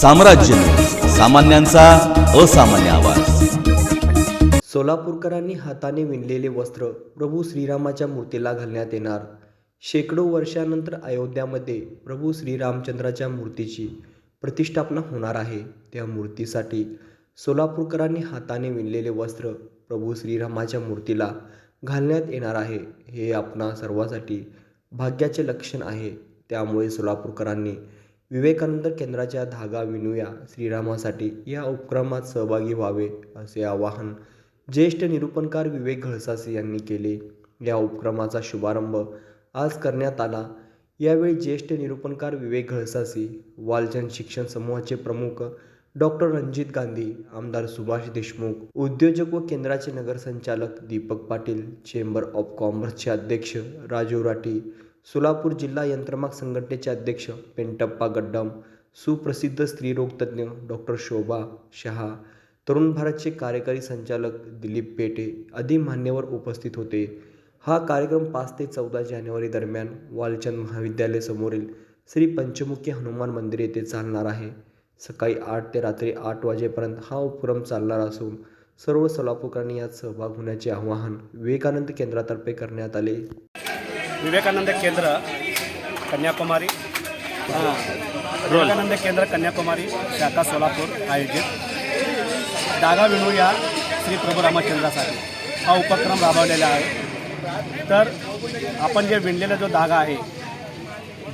साम्राज्य सामान्यांचा असामान्य आवाज. सोलापूरकरांनी हाताने विणलेले वस्त्र प्रभू श्रीरामाच्या मूर्तीला घालण्यात येणार. शेकडो वर्षानंतर अयोध्यामध्ये प्रभू श्रीरामचंद्राच्या मूर्तीची प्रतिष्ठापना होणार आहे. त्या मूर्तीसाठी सोलापूरकरांनी हाताने विणलेले वस्त्र प्रभू श्रीरामाच्या मूर्तीला घालण्यात येणार आहे. हे आपणा सर्वांसाठी भाग्याचे लक्षण आहे. त्यामुळे सोलापूरकरांनी विवेकानंद केंद्राच्या धागा विणूया श्रीरामासाठी. या उपक्रमात सहभागी व्हावे असे आवाहन ज्येष्ठ निरूपणकार विवेक घळसासे यांनी केले. या उपक्रमाचा शुभारंभ आज करण्यात आला. यावेळी ज्येष्ठ निरूपणकार विवेक घळसासी वालचंद शिक्षण समूहाचे प्रमुख डॉक्टर रणजित गांधी आमदार सुभाष देशमुख उद्योजक व केंद्राचे नगरसंचालक दीपक पाटील चेंबर ऑफ कॉमर्सचे अध्यक्ष राजीव राठी सोलापूर जिल्हा यंत्रमाग संघटनेचे अध्यक्ष पेंटप्पा गड्डम सुप्रसिद्ध स्त्रीरोगतज्ञ डॉक्टर शोभा शहा तरुण भारतचे कार्यकारी संचालक दिलीप पेटे आदी मान्यवर उपस्थित होते. हा कार्यक्रम पाच ते चौदा जानेवारी दरम्यान वालचंद महाविद्यालय समोरील श्री पंचमुखी हनुमान मंदिर येथे चालणार आहे. सकाळी आठ ते रात्री आठ वाजेपर्यंत हा उपक्रम चालणार असून सर्व सोलापूरकरांनी यात सहभाग होण्याचे आवाहन विवेकानंद केंद्रातर्फे करण्यात आले. विवेकानंद केंद्र कन्याकुमारी हां. विवेकानंद केंद्र कन्याकुमारी शाखा सोलापूर आयोजित धागा विणू या श्री प्रभू रामचंद्रासाठी हा उपक्रम राबवलेला आहे. तर आपण जे विणलेला जो धागा आहे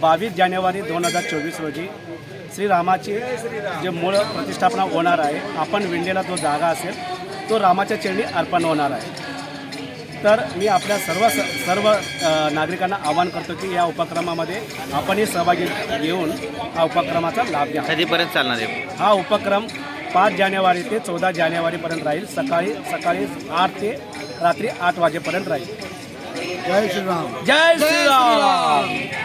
बावीस जानेवारी दोन हजार चोवीस रोजी श्रीरामाची जे मूळ प्रतिष्ठापना होणार आहे आपण विणलेला जो धागा असेल तो रामाच्या चरणी अर्पण होणार आहे. तर मी आपल्या सर्व सर्व नागरिकांना आवाहन करतो की या उपक्रमामध्ये आपणही सहभागी घेऊन हा उपक्रमाचा लाभ घ्या. कधीपर्यंत चालणार आहे? हा उपक्रम पाच जानेवारी ते चौदा जानेवारीपर्यंत राहील. सकाळी सकाळी आठ ते रात्री आठ वाजेपर्यंत राहील. जय श्रीराम. जय श्रीराम!